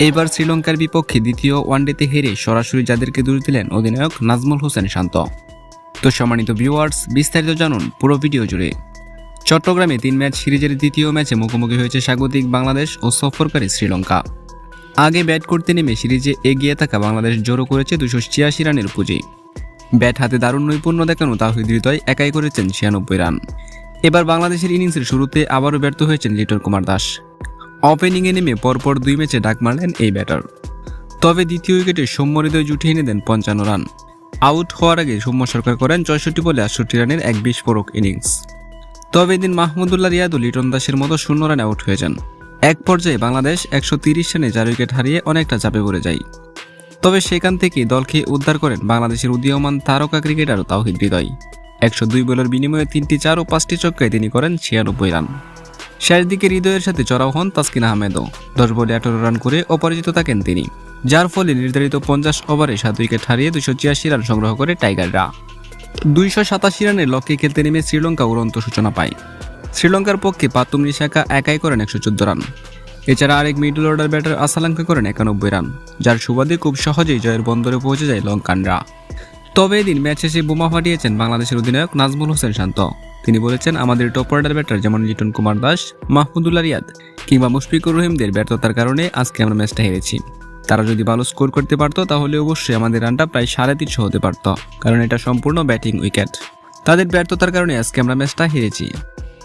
এবার শ্রীলঙ্কার বিপক্ষে দ্বিতীয় ওয়ানডেতে হেরে সরাসরি যাদেরকে দূর দিলেন অধিনায়ক নাজমুল হোসেন শান্ত। তো সম্মানিত ভিউয়ার্স, বিস্তারিত জানুন পুরো ভিডিও জুড়ে। চট্টগ্রামে তিন ম্যাচ সিরিজের দ্বিতীয় ম্যাচে মুখোমুখি হয়েছে স্বাগতিক বাংলাদেশ ও সফরকারী শ্রীলঙ্কা। আগে ব্যাট করতে নেমে সিরিজে এগিয়ে থাকা বাংলাদেশ জড়ো করেছে দুশো ছিয়াশি রানের পুঁজি। ব্যাট হাতে দারুণ নৈপুণ্য দেখানো তাহিদ হৃদয় একাই করেছেন ছিয়ানব্বই রান। এবার বাংলাদেশের ইনিংসের শুরুতে আবারও ব্যর্থ হয়েছেন লিটন কুমার দাস। ওপেনিংয়ে নেমে পরপর দুই ম্যাচে ডাক মারলেন এই ব্যাটার তবে দ্বিতীয় উইকেটে সৌম্য হৃদয় জুটিয়ে এনে দেন পঞ্চান্ন রান। আউট হওয়ার আগে সৌম্য সরকার করেন চৌষট্টি বলে আটষট্টি রানের এক বিস্ফোরক ইনিংস তবে এদিন মাহমুদুল্লাহ রিয়াদও লিটন দাসের মতো শূন্য রানে আউট হয়ে যান। এক পর্যায়ে বাংলাদেশ একশো তিরিশ রানে চার উইকেট হারিয়ে অনেকটা চাপে পড়ে যায়। তবে সেখান থেকে দলকে উদ্ধার করেন বাংলাদেশের উদীয়মান তারকা ক্রিকেটার তাওহিদ হৃদয়। একশো দুই বলের বিনিময়ে তিনটি চার ও পাঁচটি চক্কায় তিনি করেন ছিয়ানব্বই রান। শেষ দিকে হৃদয়ের সাথে চড়াও হন তাসকিন আহমেদও। দশ বলে আঠারো রান করে অপরাজিত থাকেন তিনি। যার ফলে নির্ধারিত পঞ্চাশ ওভারে সাত উইকেট হারিয়ে দুশো ছিয়াশি রান সংগ্রহ করে টাইগাররা। দুইশো সাতাশি রানের লক্ষ্যে খেলতে নেমে শ্রীলঙ্কা উড়ন্ত সূচনা পায়। শ্রীলঙ্কার পক্ষে পাতুম নিশাকা একাই করেন একশো চোদ্দ রান। এছাড়া আরেক মিডল অর্ডার ব্যাটার আসালাঙ্কা করেন একানব্বই রান, যার সুবাদে খুব সহজেই জয়ের বন্দরে পৌঁছে যায় লঙ্কানরা। তবে এদিন ম্যাচ শেষে বোমা ফাটিয়েছেন বাংলাদেশের অধিনায়ক নাজমুল হোসেন শান্ত। তিনি বলেছেন, আমাদের টপ অর্ডার ব্যাটার যেমন লিটন কুমার দাস, মাহমুদুল্লাহ রিয়াদ কিংবা মুশফিকুর রহিমদের ব্যর্থতার কারণে আজকে আমরা ম্যাচটা হেরেছি। তারা যদি ভালো স্কোর করতে পারতো, তাহলে অবশ্যই আমাদের রানটা প্রায় সাড়ে তিনশো হতে পারত, কারণ এটা সম্পূর্ণ ব্যাটিং উইকেট তাদের ব্যর্থতার কারণে আজকে আমরা ম্যাচটা হেরেছি।